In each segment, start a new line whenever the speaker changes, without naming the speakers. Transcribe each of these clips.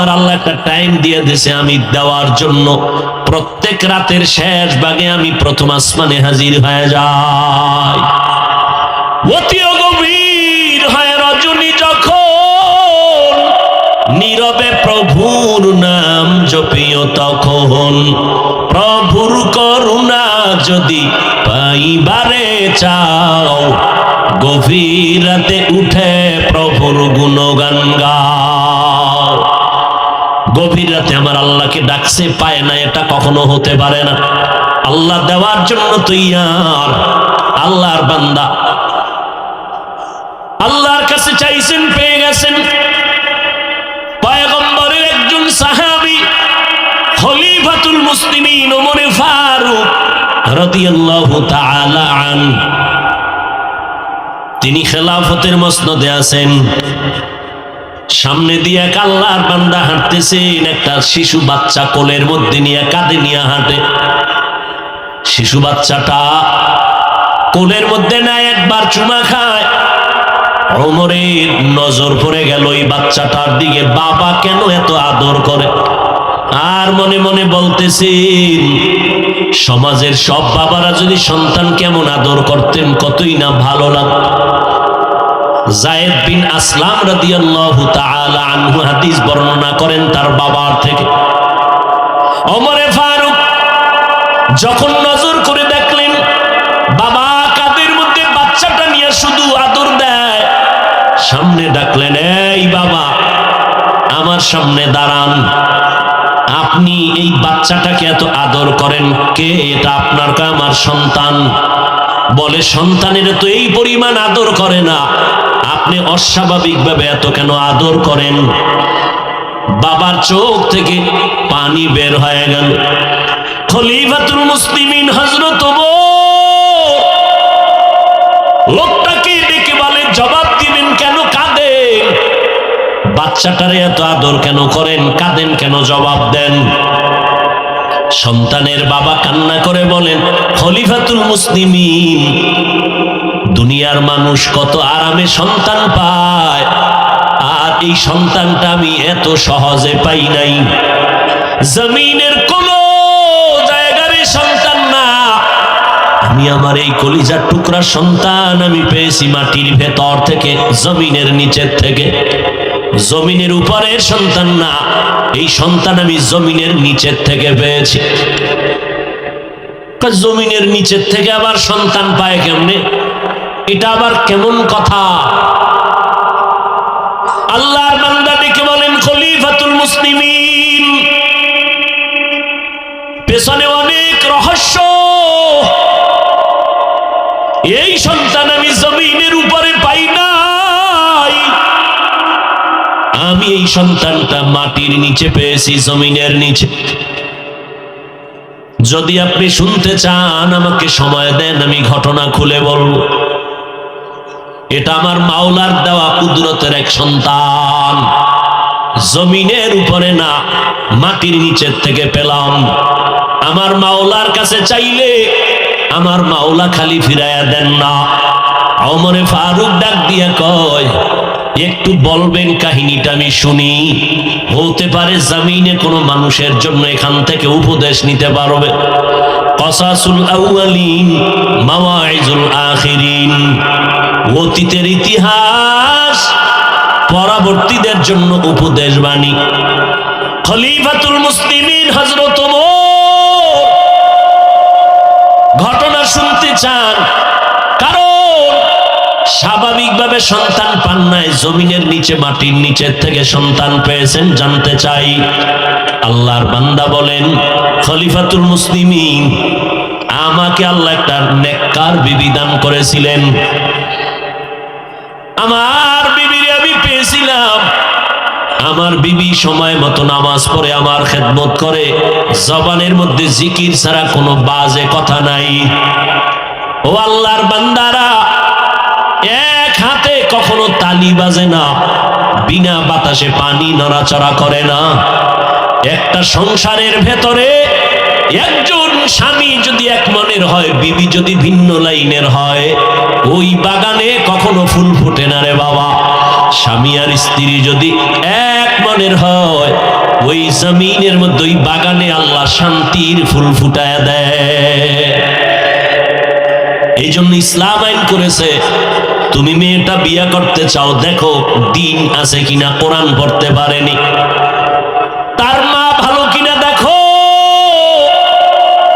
আমার আল্লাহ একটা টাইম দিয়ে দিছে, আমি দেওয়ার জন্য প্রত্যেক রাতের শেষ ভাগে আমি প্রথম আসমানে হাজির হয়ে যাই। অতিও গভীর হয় রজনী যখন, নীরবে প্রভুর নাম জপিও তখন। প্রভুর করুণা যদি পাইবারে চাও, গভীর রাতে উঠে প্রভুর গুণগান গাও। আমার আল্লাহকে ডাকছে, পায় না, এটা কখনো হতে পারে না। আল্লাহ দেওয়ার জন্য তৈয়ার। আল্লাহর বান্দা। আল্লাহর কাছে চাইছেন, পেয়ে গেছেন। পয়গম্বরের একজন সাহাবী, খলিফাতুল মুসলিমিন ওমরে ফারুক রাদিয়াল্লাহু তাআলা আন তিনি খেলাফতের মসনদে আছেন। সামনে দিয়ে এক আল্লাহর বান্দা হাঁটতেছেন একটা শিশু বাচ্চা কোলের মধ্যে নিয়ে কাঁধে নিয়ে হাঁটে। শিশু বাচ্চাটা কোলের মধ্যে নাই একবার চুমা খায়। অমরের নজর পড়ে গেল ওই বাচ্চাটার দিকে, বাবা কেন এত আদর করে? আর মনে মনে বলতেছেন সমাজের সব বাবারা যদি সন্তান কেমন আদর করতেন, কতই না ভালো লাগতো। জায়েদ বিন আসলাম রাদিয়াল্লাহু তাআলা আনহু হাদিস বর্ণনা করেন তার বাবার থেকে। ওমরে ফারুক যখন নজর করে দেখলেন, বাবা কাদের মধ্যে বাচ্চাটা নিয়ে শুধু আদর দেয়, সামনে ডাকলেন, এই বাবা, আমার সামনে দাঁড়ান। আপনি এই বাচ্চাটাকে এত আদর করেন, কে এটা আপনার কা আমার সন্তান। বলে, সন্তানের তো এই পরিমাণ আদর করে না। আপনি অস্বাভাবিকভাবে এত কেন আদর করেন? বাবার চোখ থেকে পানি বের হয়ে গেল। খলিফাতুল মুসলিমিন হজরত লোকটাকে ডেকে বলে, জবাব দিবেন কেন? কাঁদেন। বাচ্চাটারে এত আদর কেন করেন? কাঁদেন কেন? জবাব দেন। সন্তানের বাবা কান্না করে বলেন, খলিফাতুল মুসলিমিন দুনিয়ার মানুষ কত আরামে সন্তান পায়, আর এই সন্তানটা আমি এত সহজে পাই নাই। জমিনের কোন জায়গার সন্তান না। আমি আমার এই কলিজার টুকরা সন্তান আমি পেয়েছি মাটির ভেতর থেকে, জমিনের নিচের থেকে। জমিনের উপরের সন্তান না, এই সন্তান আমি জমিনের নিচের থেকে পেয়েছি। জমিনের নিচের থেকে আবার সন্তান পায় কেমনে? এটা আবার কেমন কথা? আল্লাহর বান্দা ডেকে বলেন, খলিফাতুল মুসলিমিন। পেছনে অনেক রহস্য। এই সন্তান আমি জমিনের উপরে পাই নাই। আমি এই সন্তানটা মাটির নিচে পেয়েছি, জমিনের নিচে। যদি আপনি শুনতে চান, আমাকে সময় দেন, আমি ঘটনা খুলে বলব। এটা আমার মাওলার দেওয়া কুদরতের এক সন্তান। জমিনের উপরে না, মাটির নিচের থেকে পেলাম। আমার মাওলার কাছে চাইলে আমার মাওলা খালি ফিরাইয়া দেন না। অমরে ফারুক ডাক দিয়া কয়, একটু বলবেন কাহিনীটা আমি শুনি। হতে পারে জামিনে কোনো মানুষের জন্য এখান থেকে উপদেশ নিতে পারবে। কসাসুল আউয়ালিন, মাওয়াইজুল আখিরিন। অতীতের ইতিহাস পরবর্তীদের জন্য উপদেশ বাণী। খলিফাতুল মুসলিমিন হজরত ঘটনা শুনতে চান। কারণ স্বাভাবিকভাবে সন্তান পান নাই, জমিনের নিচে, মাটির নিচের থেকে সন্তান পেয়েছেন, জানতে চাই। আল্লাহর বান্দা বলেন, খলিফাতুল মুসলিমিন, আমাকে আল্লাহ একটা নেককার বিবি দান করেছিলেন। আমার বিবির আমি পেয়েছিলাম। আমার বিবি সময় মতো নামাজ পড়ে আমার খেদমত করে। জবানের মধ্যে জিকির ছাড়া কোনো বাজে কথা নাই। ও আল্লাহর বান্দারা, এক হাতে কখনো তালি বাজে না, বিনা বাতাসে পানি নড়াচড়া করে না। একটা সংসারের ভেতরে একজন স্বামী যদি এক মনের হয়, বিবি যদি ভিন্ন লাইনের হয়, ওই বাগানে কখনো ফুল ফোটে না রে বাবা। স্বামী আর স্ত্রী যদি এক মনের হয়, ওই জমিনের মধ্যে, ওই বাগানে আল্লাহ শান্তির ফুল ফুটায় দেয়। এই জন্য ইসলাম আইন করেছে, তুমি মেয়েটা বিয়া করতে চাও, দেখো দিন আছে কিনা, কোরআন পড়তে পারেনি। তার মা ভালো কিনা দেখো।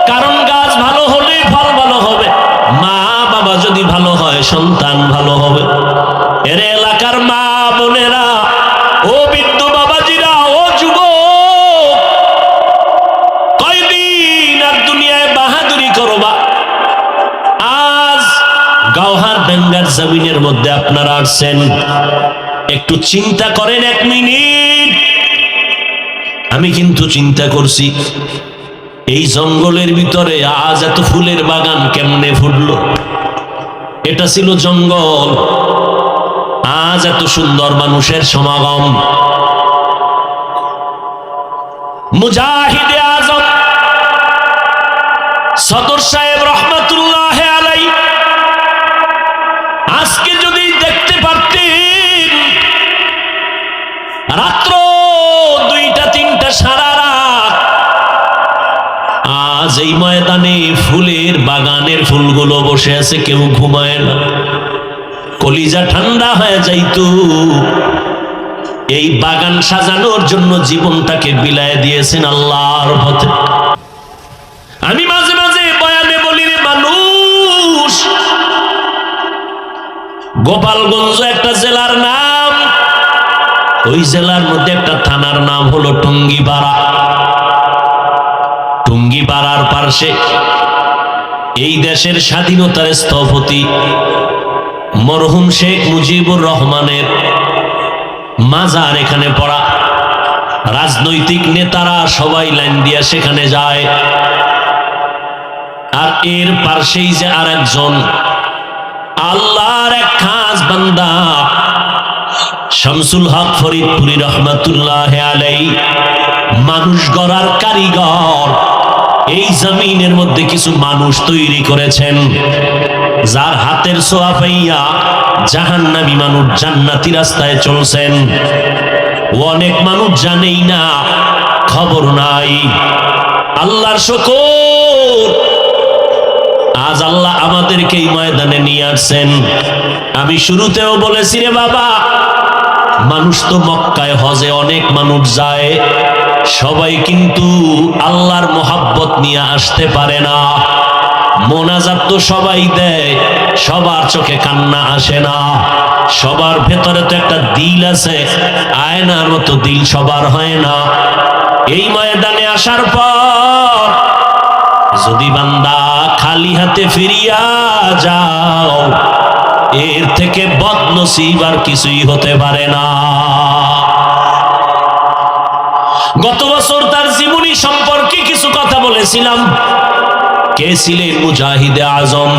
কারণ গাছ ভালো হলে ফল ভালো হবে। মা, বাবা যদি ভালো হয়, সন্তান ভালো হবে। এর এলাকার মা বোনেরা, ও বৃদ্ধ বাবাজিরা, ও যুব কয়দিন আর দুনিয়ায় বাহাদুরি করবা? আজ গাওহার ডাঙ্গার জমিনের মধ্যে আপনারা আসছেন। একটু চিন্তা করেন এক মিনিট। আমি কিন্তু চিন্তা করছি, এই জঙ্গলের ভিতরে আজ এত ফুলের বাগান কেমনে ফুটলো? এটা ছিল জঙ্গল। আজ এত সুন্দর মানুষের সমাগম। মুজাহিদে আজম, সদর সাহেব রহমতুল্লাহ আলাই, আজকে যদি দেখতে পারতেন রাত্র বাগানের ফুলগুলো বসে আছে, কেউ ঘুমায় না। কলিজা ঠান্ডা হয়ে যাইতো। এই বাগান সাজানোর জন্য জীবনটাকে বিলায় দিয়েছেন আল্লাহর পথে। আমি মাঝে মাঝে বয়ানে বলি রে মানুষ, গোপালগঞ্জ একটা জেলার নাম। ওই জেলার মধ্যে একটা থানার নাম হলো টুঙ্গিপাড়া। টুঙ্গিপাড়ার পার্শ্বে এই দেশের স্বাধীনতার স্থপতি মরহুম শেখ মুজিবুর রহমানের মাজার এখানে পড়া। রাজনৈতিক নেতারা সবাই লাইন দিয়া সেখানে যায়। আর এর পার্শ্বেই যে আর একজন আল্লাহর এক খাস বান্দা, শামসুল হক ফরিদপুরি রহমাতুল্লাহ আলাই মানুষ গড়ার কারিগর। এই জমিনের মধ্যে কিছু মানুষ তৈরি করেছেন। যার হাতের সোয়া পাইয়া জাহান্নামী মানুষ জান্নাতি রাস্তায় চলছেন। অনেক মানুষ জানেই না, খবর নাই। আল্লাহর শকর। আজ আল্লাহ আমাদেরকে এই ময়দানে নিয়ে আসছেন। আমি শুরুতেও বলেছি রে বাবা, মানুষ তো মক্কায় হজে অনেক মানুষ যায়। সবাই কিন্তু আল্লাহর মোহাব্বত নিয়ে আসতে পারে না। মোনাজাত তো সবাই দেয়, সবার চোখে কান্না আসে না। সবার ভেতরে তো একটা দিল আছে, আয়নার মতো দিল সবার হয় না। এই ময়দানে আসার পর যদি বান্দা খালি হাতে ফিরিয়া যাও, এর থেকে বদনসিব আর কিছুই হতে পারে না। গত বছর তার জীবনী সম্পর্কে কিছু কথা বলেছিলাম। কে ছিলেন মুজাহিদে আজম?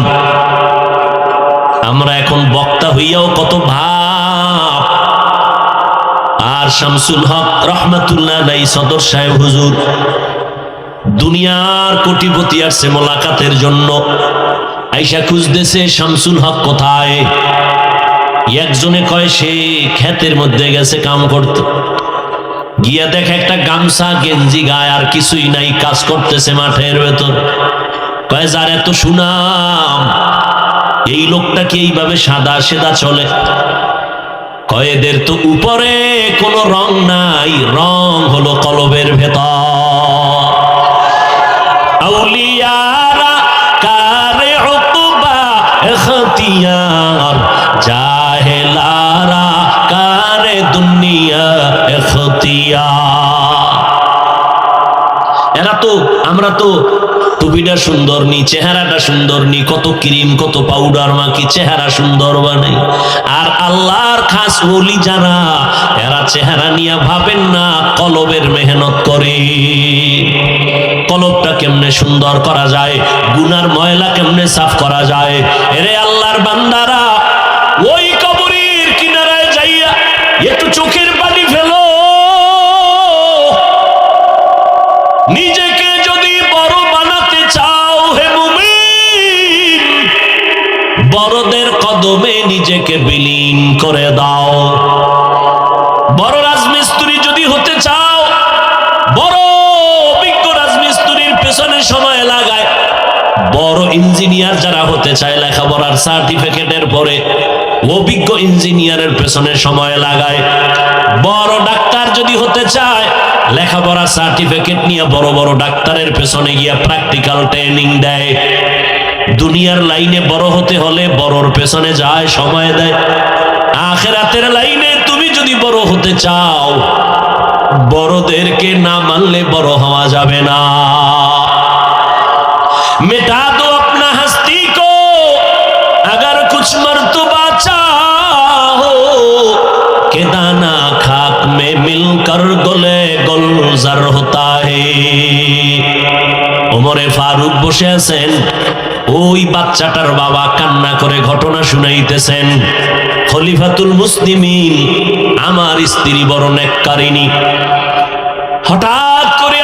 আমরা এখন বক্তা হইয়াও কত ভাব। আর শামসুল হক রহমাতুল্লাহ নাই সদর সাহেব হুজুর, দুনিয়ার কোটিপতি আসছে মোলাকাতের জন্য। আইসা খুঁজতেছে শামসুল হক কোথায়? একজনে কয়, সে ক্ষেতের মধ্যে গেছে কাম করতে। গিয়া দেখে একটা গামছা, গেঞ্জি গায়ে, আর কিছুই নাই, কাজ করতেছে মাঠের ভেতর। কয়, যার এত সুনাম, এই লোকটা কি এইভাবে সাদা সেদা চলে? কয়েদের তো উপরে কোনো রং নাই, রং হলো কলবের ভেতর। আউলিয়ারা, কারে উকবা এখতিয়ার জাহেলারা কারে এরা তো, আমরা তো টুপিটা সুন্দর নি, চেহারাটা সুন্দর নি, কত ক্রিম, কত পাউডার মাখি, চেহারা সুন্দর বানাই আর আল্লাহর খাস বলি যারা, এরা চেহারা নিয়ে ভাবেন না, কলবের মেহনত করে। কলবটা কেমনে সুন্দর করা যায়, গুনার ময়লা কেমনে সাফ করা যায়। এরে আল্লাহর বান্দারা, ওই চোখের পানি ফেলো। নিজেকে যদি বড় বানাতে চাও হে মুমি বড়দের কদমে নিজেকে বিলীন করে দাও। বড় রাজমিস্ত্রি যদি হতে চাও, বড় অভিজ্ঞ রাজমিস্ত্রির পেছনে সময় লাগায়। বড় ইঞ্জিনিয়ার যারা হতে চায় লেখাপড়ার সার্টিফিকেটের পরে অভিজ্ঞ ইঞ্জিনিয়ারের পেছনে সময় লাগায়। বড় ডাক্তার যদি হতে চায়, লেখাপড়া সার্টিফিকেট নিয়ে বড় বড় ডাক্তারের পেছনে গিয়া প্র্যাকটিক্যাল ট্রেনিং দেয়। দুনিয়ার লাইনে বড় হতে হলে বড়র পেছনে যায়, সময় দেয়। আখেরাতের লাইনে তুমি যদি বড় হতে চাও, বড়দেরকে না মানলে বড় হওয়া যাবে না। मिटा मिलकर गले गुलजार होता है ওমরে ফারুক বসে আছেন ওই বাচ্চাটার বাবা কান্না করে ঘটনা শুনাইতেছেন খলিফাতুল মুসলিমিন আমার স্ত্রী বড় নেককারিনী হঠাৎ করে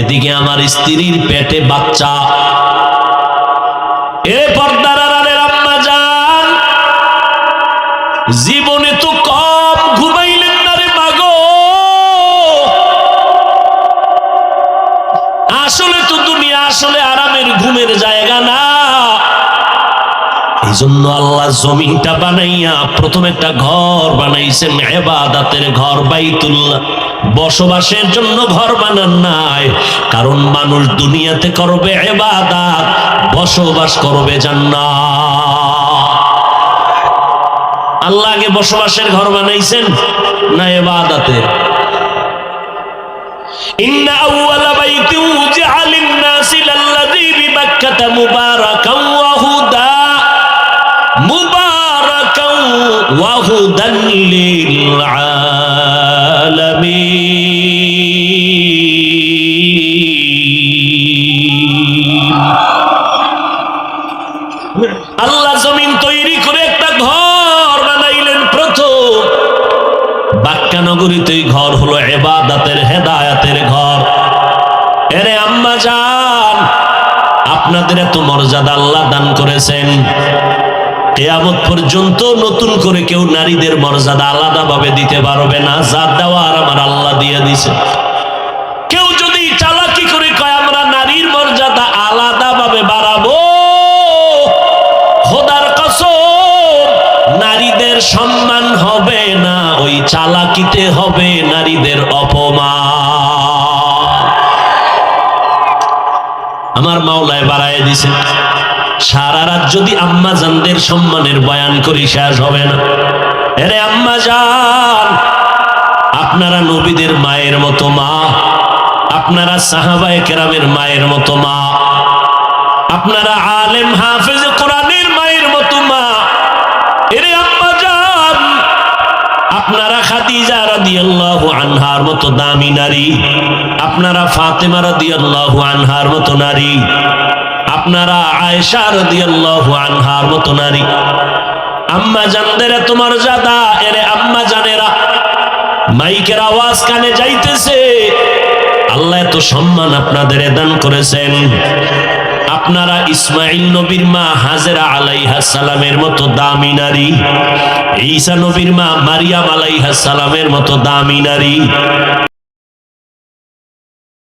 এদিকে আমার স্ত্রীর পেটে বাচ্চা। এ পর্দার জীবনে তো কম ঘুমাইলেন না রে মাগো। আসলে তো দুনিয়া আসলে আরামের ঘুমের জায়গা না। এই জন্য আল্লাহ জমিনটা বানাইয়া প্রথম একটা ঘর বানাইছেন, এবাদাতের ঘর, বাইতুল্লাহ। বসবাসের জন্য ঘর বানান নাই। কারণ মানুষ দুনিয়াতে করবে এবাদাত, বসবাস করবে জান্নাত। আল্লাহ বসবাসের ঘর বানাইছেন, না এবাদাতের? ইন্না আউয়ালা বাইতি উজিআ লিন-নাসি লাল্লাযী বিবাক্কাতা মুবারাকান ওয়া হুদা। মুবারাকান ওয়া হুদান আল্লাহ জমিন তৈরি করে একটা ঘর বানাইলেন প্রথম। বাক্কা নগরীতে ঘর হলো এবাদাতের হেদায়াতের ঘর। এরে আম্মা যান আপনাদের এত মর্যাদা আল্লাহ দান করেছেন। কেয়ামত পর্যন্ত নতুন করে কেউ নারীদের মর্যাদা আলাদাভাবে দিতে পারবে না। যা আর আমার আল্লাহ দিয়ে দিছে। কেউ যদি চালাকি করে কয়, আমরা নারীর মর্যাদা আলাদাভাবে বাড়াবো। খোদার কসম, নারীদের সম্মান হবে না, ওই চালাকিতে হবে নারীদের অপমান। আমার মাওলায় বাড়ায় দিছে। সারা রাত যদি আম্মা জানদের সম্মানের বয়ান করি শেষ হবে না। এরে আম্মা জান, আপনারা নবীদের মায়ের মতো মা, আপনারা সাহাবায়ে কেরামের মায়ের মতো মা, আপনারা আলেম হাফেজ কোরআনের মায়ের মতো মা। এরে আম্মা জান, আপনারা খাদিজা রাদিয়াল্লাহু আনহার মতো দামি নারী, আপনারা ফাতেমা রাদিয়াল্লাহু আনহার মতো নারী আপনারা আয়েশা রাদিয়াল্লাহু আনহার মতো নারী। আম্মা জানদের তোমার জাদা, এরে আম্মা জানেরা। মাইকের আওয়াজ কানে যাইতেছে। আল্লাহ এত সম্মান আপনাদের দান করেছেন। আপনারা ইসমাইল নবীর মা হাজেরা আলাইহা সালামের মতো দামি নারী। ঈসা নবীর মা মারিয়াম আলাইহা সালামের মতো দামি নারী।